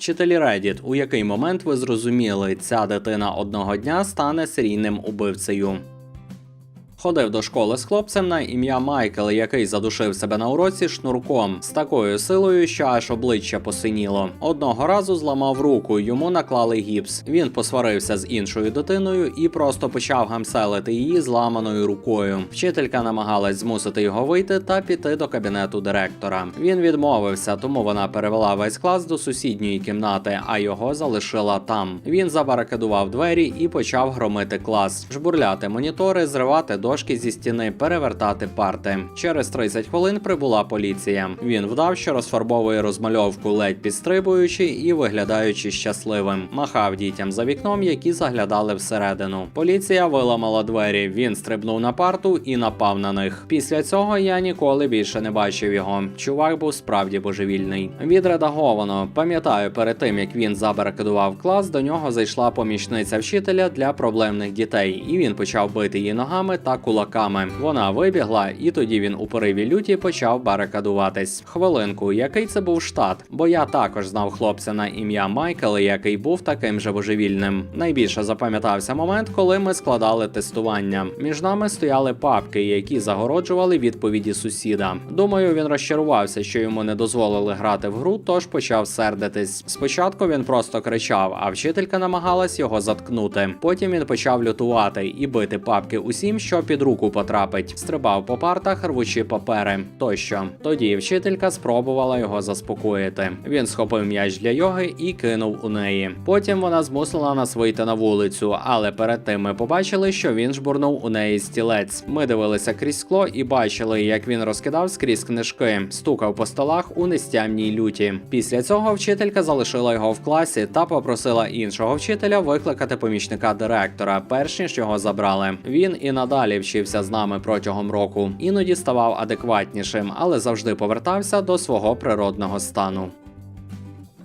Вчителі Reddit, у який момент ви зрозуміли, ця дитина одного дня стане серійним убивцею. Ходив до школи з хлопцем на ім'я Майкл, який задушив себе на уроці шнурком з такою силою, що аж обличчя посиніло. Одного разу зламав руку, йому наклали гіпс. Він посварився з іншою дитиною і просто почав гамселити її зламаною рукою. Вчителька намагалась змусити його вийти та піти до кабінету директора. Він відмовився, тому вона перевела весь клас до сусідньої кімнати, а його залишила там. Він забаракадував двері і почав громити клас, жбурляти монітори, зривати дошки зі стіни, перевертати парти. Через 30 хвилин прибула поліція. Він вдав, що розфарбовує розмальовку, ледь підстрибуючи і виглядаючи щасливим. Махав дітям за вікном, які заглядали всередину. Поліція виламала двері. Він стрибнув на парту і напав на них. Після цього я ніколи більше не бачив його. Чувак був справді божевільний. Відредаговано. Пам'ятаю, перед тим як він забаракадував клас, до нього зайшла помічниця вчителя для проблемних дітей, і він почав бити її ногами та кулаками. Вона вибігла, і тоді він у пориві люті почав барикадуватись. Хвилинку, який це був штат? Бо я також знав хлопця на ім'я Майкл, який був таким же божевільним. Найбільше запам'ятався момент, коли ми складали тестування. Між нами стояли папки, які загороджували відповіді сусіда. Думаю, він розчарувався, що йому не дозволили грати в гру, тож почав сердитись. Спочатку він просто кричав, а вчителька намагалась його заткнути. Потім він почав лютувати і бити папки усім, що під руку потрапить. Стрибав по партах, рвучи папери тощо. Тоді вчителька спробувала його заспокоїти. Він схопив м'яч для йоги і кинув у неї. Потім вона змусила нас вийти на вулицю, але перед тим ми побачили, що він жбурнув у неї стілець. Ми дивилися крізь скло і бачили, як він розкидав скрізь книжки, стукав по столах у нестямній люті. Після цього вчителька залишила його в класі та попросила іншого вчителя викликати помічника директора, перш ніж його забрали. Він і надалі вчився з нами протягом року. Іноді ставав адекватнішим, але завжди повертався до свого природного стану.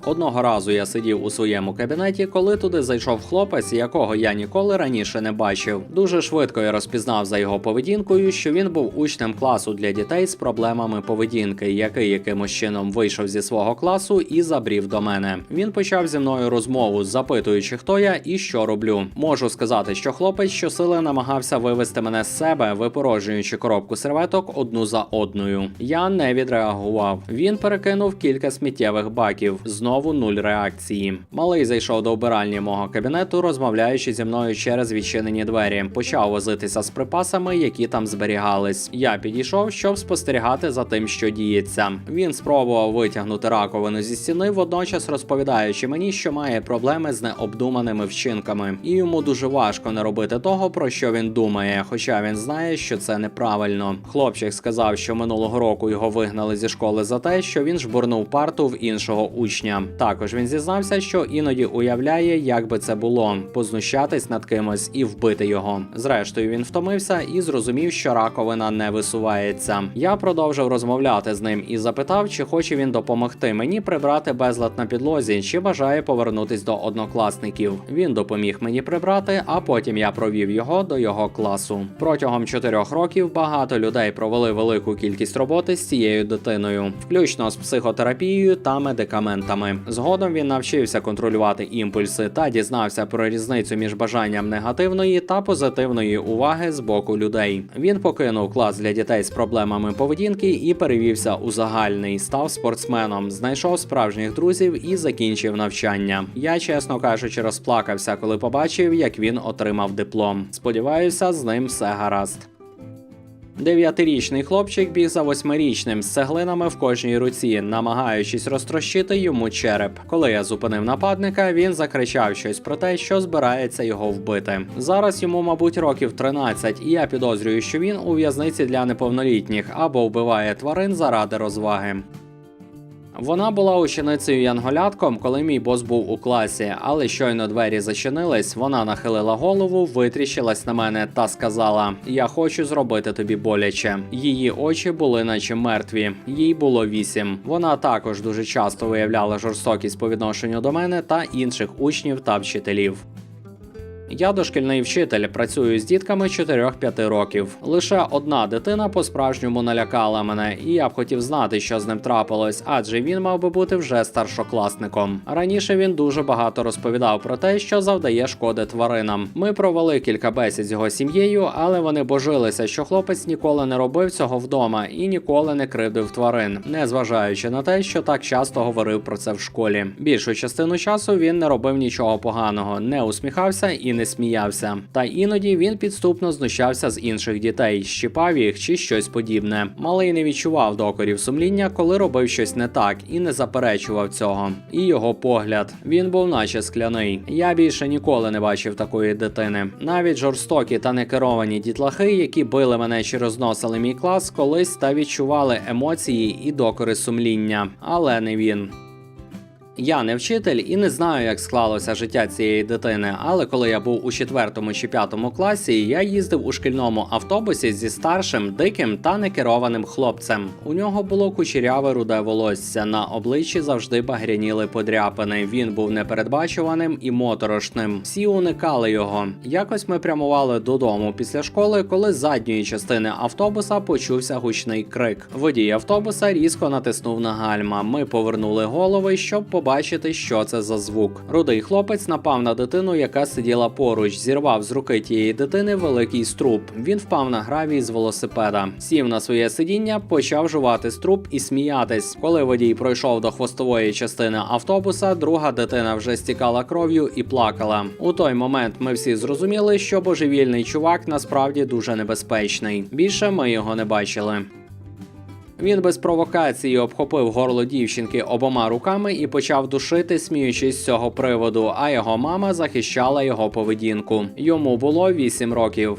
Одного разу я сидів у своєму кабінеті, коли туди зайшов хлопець, якого я ніколи раніше не бачив. Дуже швидко я розпізнав за його поведінкою, що він був учнем класу для дітей з проблемами поведінки, який якимось чином вийшов зі свого класу і забрів до мене. Він почав зі мною розмову, запитуючи, хто я і що роблю. Можу сказати, що хлопець щосили намагався вивести мене з себе, випорожнюючи коробку серветок одну за одною. Я не відреагував. Він перекинув кілька сміттєвих баків. Знову нуль реакції. Малий зайшов до вбиральні мого кабінету, розмовляючи зі мною через відчинені двері. Почав возитися з припасами, які там зберігались. Я підійшов, щоб спостерігати за тим, що діється. Він спробував витягнути раковину зі стіни, водночас розповідаючи мені, що має проблеми з необдуманими вчинками, і йому дуже важко не робити того, про що він думає, хоча він знає, що це неправильно. Хлопчик сказав, що минулого року його вигнали зі школи за те, що він жбурнув парту в іншого учня. Також він зізнався, що іноді уявляє, як би це було познущатись над кимось і вбити його. Зрештою, він втомився і зрозумів, що раковина не висувається. Я продовжив розмовляти з ним і запитав, чи хоче він допомогти мені прибрати безлад на підлозі, чи бажає повернутись до однокласників. Він допоміг мені прибрати, а потім я провів його до його класу. Протягом чотирьох років багато людей провели велику кількість роботи з цією дитиною, включно з психотерапією та медикаментами. Згодом він навчився контролювати імпульси та дізнався про різницю між бажанням негативної та позитивної уваги з боку людей. Він покинув клас для дітей з проблемами поведінки і перевівся у загальний, став спортсменом, знайшов справжніх друзів і закінчив навчання. Я, чесно кажучи, розплакався, коли побачив, як він отримав диплом. Сподіваюся, з ним все гаразд. Дев'ятирічний хлопчик біг за восьмирічним з цеглинами в кожній руці, намагаючись розтрощити йому череп. Коли я зупинив нападника, він закричав щось про те, що збирається його вбити. Зараз йому, мабуть, років 13, і я підозрюю, що він у в'язниці для неповнолітніх або вбиває тварин заради розваги. Вона була ученицею янголятком, коли мій бос був у класі, але щойно двері зачинились, вона нахилила голову, витріщилась на мене та сказала: Я хочу зробити тобі боляче. Її очі були наче мертві, їй було вісім. Вона також дуже часто виявляла жорстокість по відношенню до мене та інших учнів та вчителів. Я дошкільний вчитель, працюю з дітками 4-5 років. Лише одна дитина по-справжньому налякала мене, і я б хотів знати, що з ним трапилось, адже він мав би бути вже старшокласником. Раніше він дуже багато розповідав про те, що завдає шкоди тваринам. Ми провели кілька бесід з його сім'єю, але вони божилися, що хлопець ніколи не робив цього вдома і ніколи не кривдив тварин, незважаючи на те, що так часто говорив про це в школі. Більшу частину часу він не робив нічого поганого, не усміхався і не сміявся. Та іноді він підступно знущався з інших дітей, щипав їх чи щось подібне. Малий не відчував докорів сумління, коли робив щось не так, і не заперечував цього. І його погляд він був наче скляний. Я більше ніколи не бачив такої дитини. Навіть жорстокі та некеровані дітлахи, які били мене чи розносили мій клас, колись та відчували емоції і докори сумління, але не він. Я не вчитель і не знаю, як склалося життя цієї дитини, але коли я був у четвертому чи п'ятому класі, я їздив у шкільному автобусі зі старшим, диким та некерованим хлопцем. У нього було кучеряве руде волосся. На обличчі завжди багряніли подряпини. Він був непередбачуваним і моторошним. Всі уникали його. Якось ми прямували додому після школи, коли з задньої частини автобуса почувся гучний крик. Водій автобуса різко натиснув на гальма. Ми повернули голови, щоб побачити, що це за звук. Рудий хлопець напав на дитину, яка сиділа поруч, зірвав з руки тієї дитини великий струп. Він впав на гравій з велосипеда, сів на своє сидіння, почав жувати струп і сміятись. Коли водій пройшов до хвостової частини автобуса, друга дитина вже стікала кров'ю і плакала. У той момент ми всі зрозуміли, що божевільний чувак насправді дуже небезпечний. Більше ми його не бачили. Він без провокації обхопив горло дівчинки обома руками і почав душити, сміючись з цього приводу. А його мама захищала його поведінку. Йому було 8 років.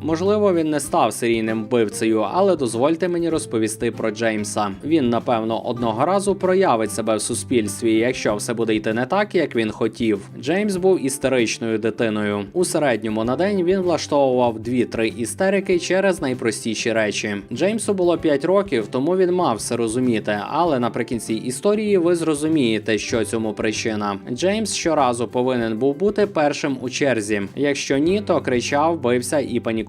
Можливо, він не став серійним вбивцею, але дозвольте мені розповісти про Джеймса. Він, напевно, одного разу проявить себе в суспільстві, якщо все буде йти не так, як він хотів. Джеймс був істеричною дитиною. У середньому на день він влаштовував 2-3 істерики через найпростіші речі. Джеймсу було 5 років, тому він мав все розуміти. Але наприкінці історії ви зрозумієте, що цьому причина. Джеймс щоразу повинен був бути першим у черзі. Якщо ні, то кричав, бився і панікував.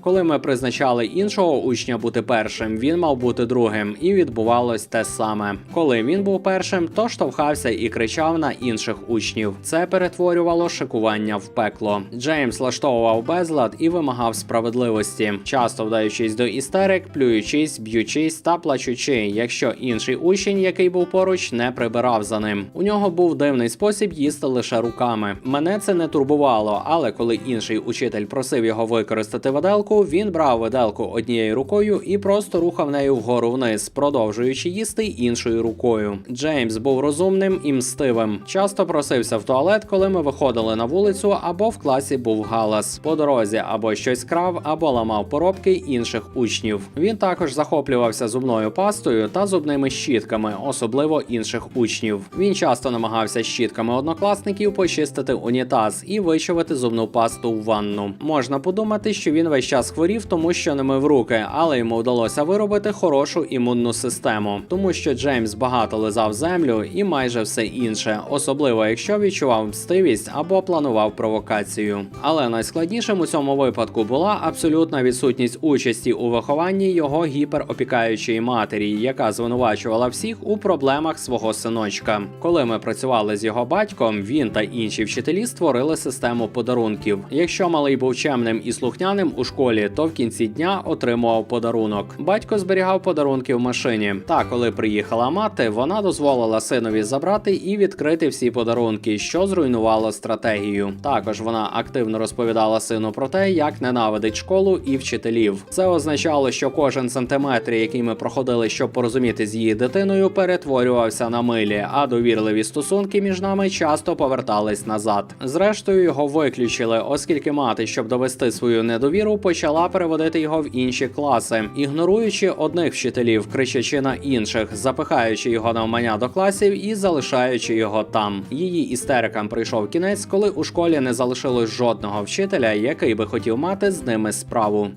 Коли ми призначали іншого учня бути першим, він мав бути другим, і відбувалось те саме. Коли він був першим, то штовхався і кричав на інших учнів. Це перетворювало шикування в пекло. Джеймс влаштовував безлад і вимагав справедливості, часто вдаючись до істерик, плюючись, б'ючись та плачучи, якщо інший учень, який був поруч, не прибирав за ним. У нього був дивний спосіб їсти лише руками. Мене це не турбувало, але коли інший учитель просив його використати виделку, він брав виделку однією рукою і просто рухав нею вгору вниз, продовжуючи їсти іншою рукою. Джеймс був розумним і мстивим. Часто просився в туалет, коли ми виходили на вулицю, або в класі був галас. По дорозі або щось крав, або ламав поробки інших учнів. Він також захоплювався зубною пастою та зубними щітками, особливо інших учнів. Він часто намагався щітками однокласників почистити унітаз і вичавити зубну пасту в ванну. Можна подумати, що він весь час хворів, тому що не мив руки, але йому вдалося виробити хорошу імунну систему, тому що Джеймс багато лизав землю і майже все інше, особливо якщо відчував мстивість або планував провокацію. Але найскладнішим у цьому випадку була абсолютна відсутність участі у вихованні його гіперопікаючої матері, яка звинувачувала всіх у проблемах свого синочка. Коли ми працювали з його батьком, він та інші вчителі створили систему подарунків. Якщо малий був чемним і слухняним у школі, то в кінці дня отримував подарунок. Батько зберігав подарунки в машині. Та коли приїхала мати, вона дозволила синові забрати і відкрити всі подарунки, що зруйнувало стратегію. Також вона активно розповідала сину про те, як ненавидить школу і вчителів. Це означало, що кожен сантиметр, який ми проходили, щоб порозуміти з її дитиною, перетворювався на милі, а довірливі стосунки між нами часто повертались назад. Зрештою, його виключили, оскільки мати, щоб довести свою недовіру, почала переводити його в інші класи, ігноруючи одних вчителів, кричачи на інших, запихаючи його навмання до класів і залишаючи його там. Її істерикам прийшов кінець, коли у школі не залишилось жодного вчителя, який би хотів мати з ними справу.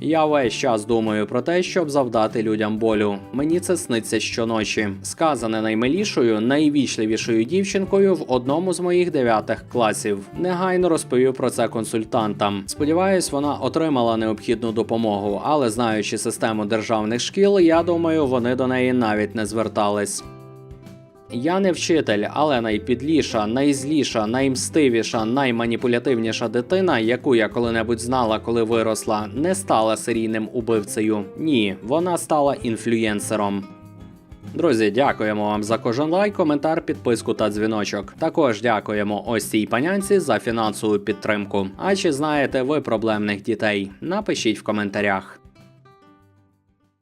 Я весь час думаю про те, щоб завдати людям болю. Мені це сниться щоночі. Сказане наймилішою, найвічливішою дівчинкою в одному з моїх дев'ятих класів. Негайно розповів про це консультантам. Сподіваюсь, вона отримала необхідну допомогу, але знаючи систему державних шкіл, я думаю, вони до неї навіть не звертались. Я не вчитель, але найпідліша, найзліша, наймстивіша, найманіпулятивніша дитина, яку я коли-небудь знала, коли виросла, не стала серійним убивцею. Ні, вона стала інфлюєнсером. Друзі, дякуємо вам за кожен лайк, коментар, підписку та дзвіночок. Також дякуємо ось цій панянці за фінансову підтримку. А чи знаєте ви проблемних дітей? Напишіть в коментарях.